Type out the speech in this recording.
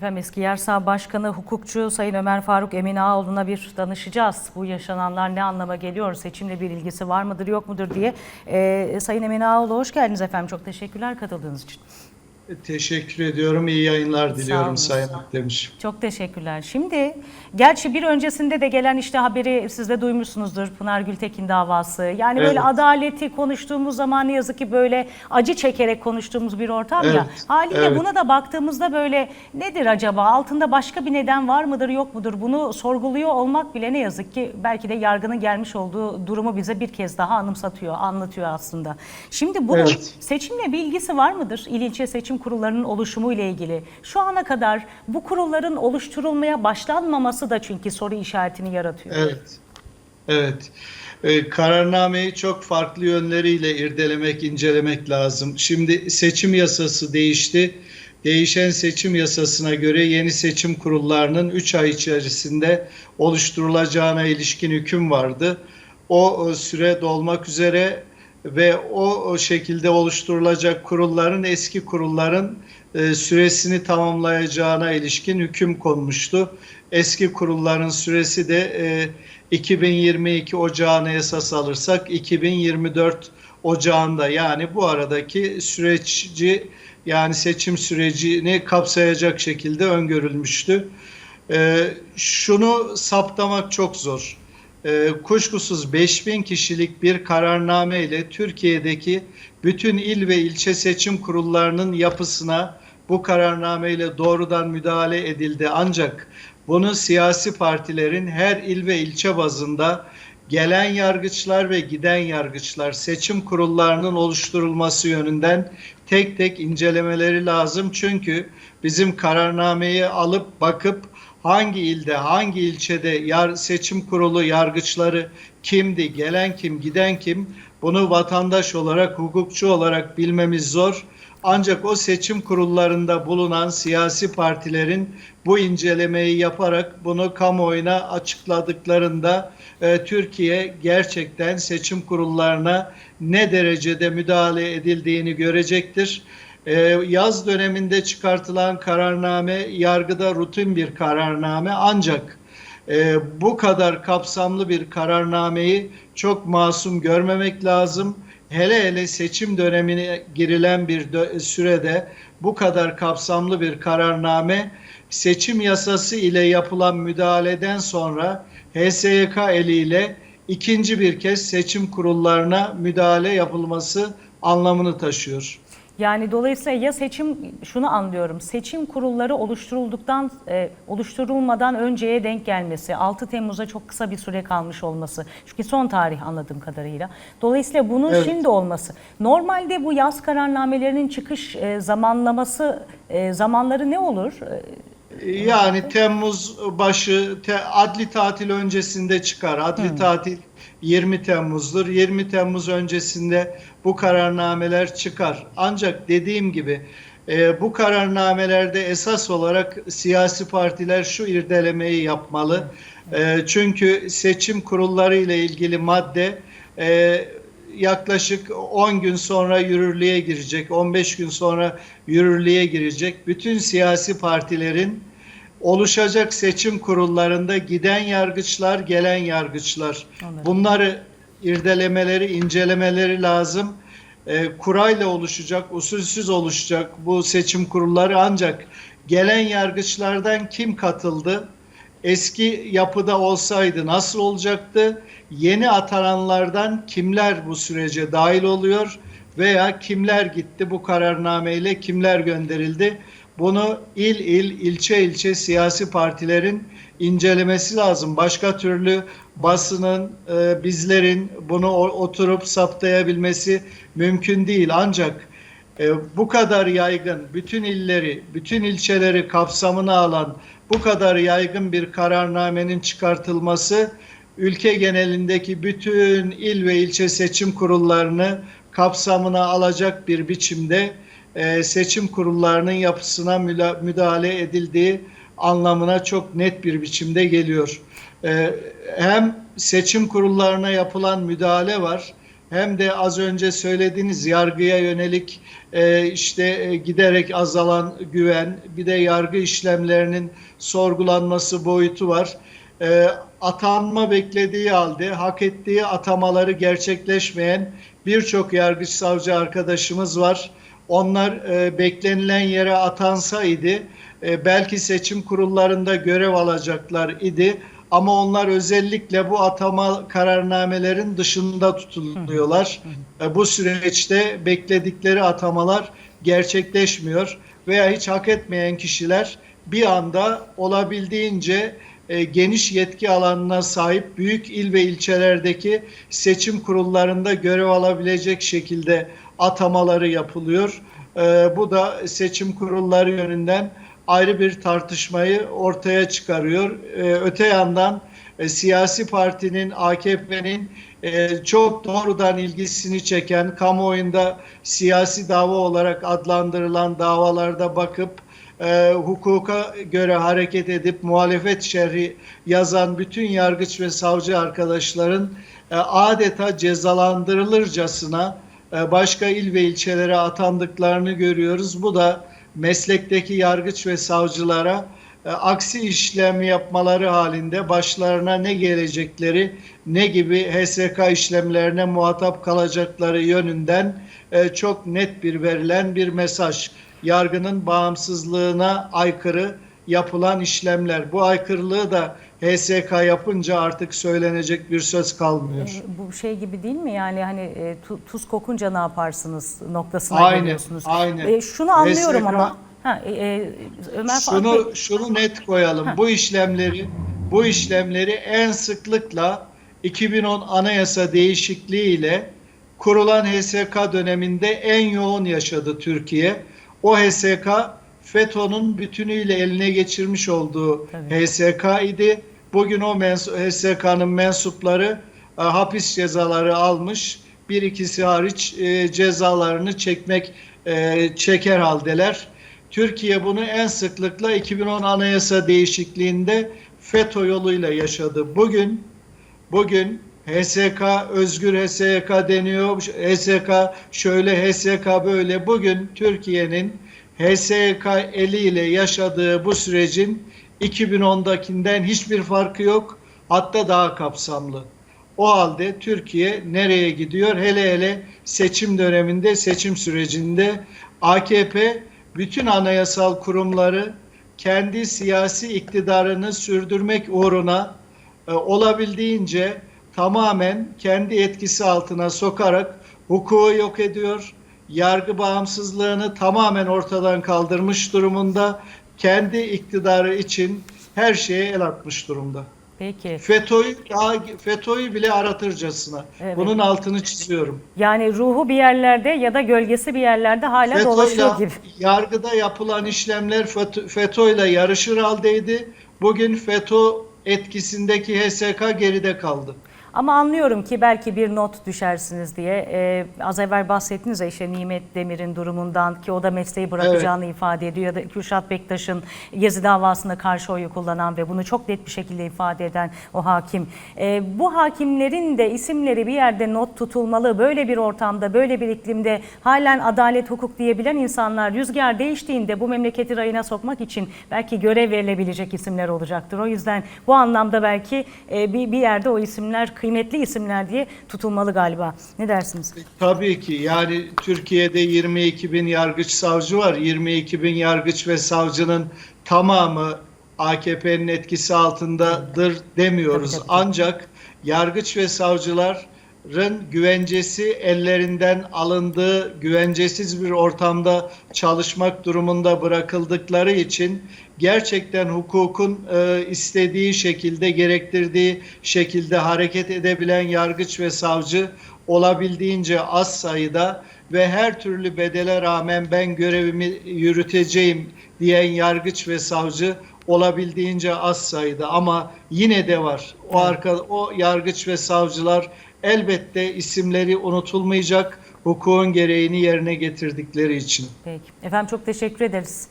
Efendim eski Yersağ Başkanı, hukukçu Sayın Ömer Faruk Emin Ağoğlu'na bir danışacağız. Bu yaşananlar ne anlama geliyor, seçimle bir ilgisi var mıdır yok mudur diye. Ee, Sayın Emin Ağoğlu hoş geldiniz efendim. Çok teşekkürler katıldığınız için. Teşekkür ediyorum. İyi yayınlar diliyorum Sayın Akdemiş. Çok teşekkürler. Şimdi gerçi bir öncesinde de gelen işte haberi siz de duymuşsunuzdur Pınar Gültekin davası. Yani böyle Evet. adaleti konuştuğumuz zaman ne yazık ki böyle acı çekerek konuştuğumuz bir ortam ya. Evet, Haliyle evet. buna da baktığımızda böyle nedir acaba? Altında başka bir neden var mıdır yok mudur? Bunu sorguluyor olmak bile ne yazık ki belki de yargının gelmiş olduğu durumu bize bir kez daha anımsatıyor, anlatıyor aslında. Şimdi bunun Evet. seçimle bir ilgisi var mıdır? İl ilçe seçim kurullarının oluşumu ile ilgili. Şu ana kadar bu kurulların oluşturulmaya başlanmaması da çünkü soru işaretini yaratıyor. Evet. Evet. Ee, kararnameyi çok farklı yönleriyle irdelemek, incelemek lazım. Şimdi seçim yasası değişti. Değişen seçim yasasına göre yeni seçim kurullarının 3 ay içerisinde oluşturulacağına ilişkin hüküm vardı. O e, süre dolmak üzere ve o, şekilde oluşturulacak kurulların eski kurulların e, süresini tamamlayacağına ilişkin hüküm konmuştu. Eski kurulların süresi de e, 2022 Ocağı'na esas alırsak 2024 Ocağı'nda yani bu aradaki süreci yani seçim sürecini kapsayacak şekilde öngörülmüştü. E, şunu saptamak çok zor. E, kuşkusuz 5000 kişilik bir kararname ile Türkiye'deki bütün il ve ilçe seçim kurullarının yapısına bu kararname ile doğrudan müdahale edildi. Ancak bunu siyasi partilerin her il ve ilçe bazında gelen yargıçlar ve giden yargıçlar seçim kurullarının oluşturulması yönünden tek tek incelemeleri lazım. Çünkü bizim kararnameyi alıp bakıp hangi ilde, hangi ilçede yar, seçim kurulu yargıçları kimdi, gelen kim, giden kim bunu vatandaş olarak, hukukçu olarak bilmemiz zor. Ancak o seçim kurullarında bulunan siyasi partilerin bu incelemeyi yaparak bunu kamuoyuna açıkladıklarında e, Türkiye gerçekten seçim kurullarına ne derecede müdahale edildiğini görecektir. E, yaz döneminde çıkartılan kararname yargıda rutin bir kararname ancak e, bu kadar kapsamlı bir kararnameyi çok masum görmemek lazım. Hele hele seçim dönemine girilen bir sürede bu kadar kapsamlı bir kararname seçim yasası ile yapılan müdahaleden sonra HSYK eliyle ikinci bir kez seçim kurullarına müdahale yapılması anlamını taşıyor. Yani dolayısıyla ya seçim şunu anlıyorum. Seçim kurulları oluşturulduktan e, oluşturulmadan önceye denk gelmesi, 6 Temmuz'a çok kısa bir süre kalmış olması. Çünkü son tarih anladığım kadarıyla. Dolayısıyla bunun Evet. şimdi olması. Normalde bu yaz kararnamelerinin çıkış e, zamanlaması e, zamanları ne olur? E, Yani Temmuz başı te- adli tatil öncesinde çıkar. Adli tatil 20 Temmuz'dur. 20 Temmuz öncesinde bu kararnameler çıkar. Ancak dediğim gibi e, bu kararnamelerde esas olarak siyasi partiler şu irdelemeyi yapmalı. E, çünkü seçim kurulları ile ilgili madde e, yaklaşık 10 gün sonra yürürlüğe girecek, 15 gün sonra yürürlüğe girecek. Bütün siyasi partilerin oluşacak seçim kurullarında giden yargıçlar, gelen yargıçlar. Anladım. Bunları irdelemeleri, incelemeleri lazım. E, kurayla oluşacak, usulsüz oluşacak bu seçim kurulları ancak gelen yargıçlardan kim katıldı? Eski yapıda olsaydı nasıl olacaktı? Yeni atananlardan kimler bu sürece dahil oluyor veya kimler gitti bu kararnameyle kimler gönderildi? Bunu il il, ilçe ilçe siyasi partilerin incelemesi lazım. Başka türlü basının, e, bizlerin bunu oturup saptayabilmesi mümkün değil. Ancak e, bu kadar yaygın, bütün illeri, bütün ilçeleri kapsamına alan bu kadar yaygın bir kararnamenin çıkartılması ülke genelindeki bütün il ve ilçe seçim kurullarını kapsamına alacak bir biçimde e, seçim kurullarının yapısına müdahale edildiği anlamına çok net bir biçimde geliyor. E, hem seçim kurullarına yapılan müdahale var hem de az önce söylediğiniz yargıya yönelik e, işte giderek azalan güven, bir de yargı işlemlerinin sorgulanması boyutu var. E, atanma beklediği halde hak ettiği atamaları gerçekleşmeyen birçok yargıç savcı arkadaşımız var. Onlar e, beklenilen yere atansaydı e, belki seçim kurullarında görev alacaklar idi. Ama onlar özellikle bu atama kararnamelerin dışında tutuluyorlar. E, bu süreçte bekledikleri atamalar gerçekleşmiyor veya hiç hak etmeyen kişiler bir anda olabildiğince e, geniş yetki alanına sahip büyük il ve ilçelerdeki seçim kurullarında görev alabilecek şekilde atamaları yapılıyor. E, bu da seçim kurulları yönünden ayrı bir tartışmayı ortaya çıkarıyor. E, öte yandan e, siyasi partinin, AKP'nin e, çok doğrudan ilgisini çeken, kamuoyunda siyasi dava olarak adlandırılan davalarda bakıp e, hukuka göre hareket edip muhalefet şerhi yazan bütün yargıç ve savcı arkadaşların e, adeta cezalandırılırcasına başka il ve ilçelere atandıklarını görüyoruz. Bu da meslekteki yargıç ve savcılara e, aksi işlem yapmaları halinde başlarına ne gelecekleri, ne gibi HSK işlemlerine muhatap kalacakları yönünden e, çok net bir verilen bir mesaj. Yargının bağımsızlığına aykırı yapılan işlemler. Bu aykırılığı da HSK yapınca artık söylenecek bir söz kalmıyor. E, Bu şey gibi değil mi yani hani e, tu- tuz kokunca ne yaparsınız noktasına Aynen, geliyorsunuz. aynen. E, şunu anlıyorum HSK ama ha, e, e, Ömer Faruk Bey- Şunu şunu net koyalım. Bu işlemleri bu işlemleri en sıklıkla 2010 anayasa değişikliği ile kurulan HSK döneminde en yoğun yaşadı Türkiye. O HSK FETÖ'nün bütünüyle eline geçirmiş olduğu Tabii. HSK idi. Bugün o mens- HSK'nın mensupları e, hapis cezaları almış. Bir ikisi hariç e, cezalarını çekmek e, çeker haldeler. Türkiye bunu en sıklıkla 2010 anayasa değişikliğinde FETÖ yoluyla yaşadı. Bugün bugün HSK özgür HSK deniyor. HSK şöyle HSK böyle. Bugün Türkiye'nin HSK eliyle yaşadığı bu sürecin 2010'dakinden hiçbir farkı yok. Hatta daha kapsamlı. O halde Türkiye nereye gidiyor? Hele hele seçim döneminde, seçim sürecinde AKP bütün anayasal kurumları kendi siyasi iktidarını sürdürmek uğruna e, olabildiğince tamamen kendi etkisi altına sokarak hukuku yok ediyor. Yargı bağımsızlığını tamamen ortadan kaldırmış durumunda. Kendi iktidarı için her şeye el atmış durumda. Peki. FETÖ'yü FETÖ'yü bile aratırcasına. Evet. Bunun altını çiziyorum. Yani ruhu bir yerlerde ya da gölgesi bir yerlerde hala dolaşıyor FETÖ'yle gibi. yargıda yapılan işlemler FETÖ- FETÖ'yle yarışır haldeydi. Bugün FETÖ etkisindeki HSK geride kaldı. Ama anlıyorum ki belki bir not düşersiniz diye. Ee, az evvel bahsettiniz ya işte Nimet Demir'in durumundan ki o da mesleği bırakacağını ifade ediyor. Ya da Kürşat Bektaş'ın Gezi davasında karşı oyu kullanan ve bunu çok net bir şekilde ifade eden o hakim. Ee, bu hakimlerin de isimleri bir yerde not tutulmalı. Böyle bir ortamda, böyle bir iklimde halen adalet, hukuk diyebilen insanlar rüzgar değiştiğinde bu memleketi rayına sokmak için belki görev verilebilecek isimler olacaktır. O yüzden bu anlamda belki e, bir, bir yerde o isimler kıymetli isimler diye tutulmalı galiba. Ne dersiniz? Tabii ki yani Türkiye'de 22 bin yargıç savcı var. 22 bin yargıç ve savcının tamamı AKP'nin etkisi altındadır demiyoruz. Tabii, tabii, tabii. Ancak yargıç ve savcıların güvencesi ellerinden alındığı güvencesiz bir ortamda çalışmak durumunda bırakıldıkları için gerçekten hukukun e, istediği şekilde gerektirdiği şekilde hareket edebilen yargıç ve savcı olabildiğince az sayıda ve her türlü bedele rağmen ben görevimi yürüteceğim diyen yargıç ve savcı olabildiğince az sayıda ama yine de var. O arka o yargıç ve savcılar elbette isimleri unutulmayacak hukukun gereğini yerine getirdikleri için. Peki. Efendim çok teşekkür ederiz.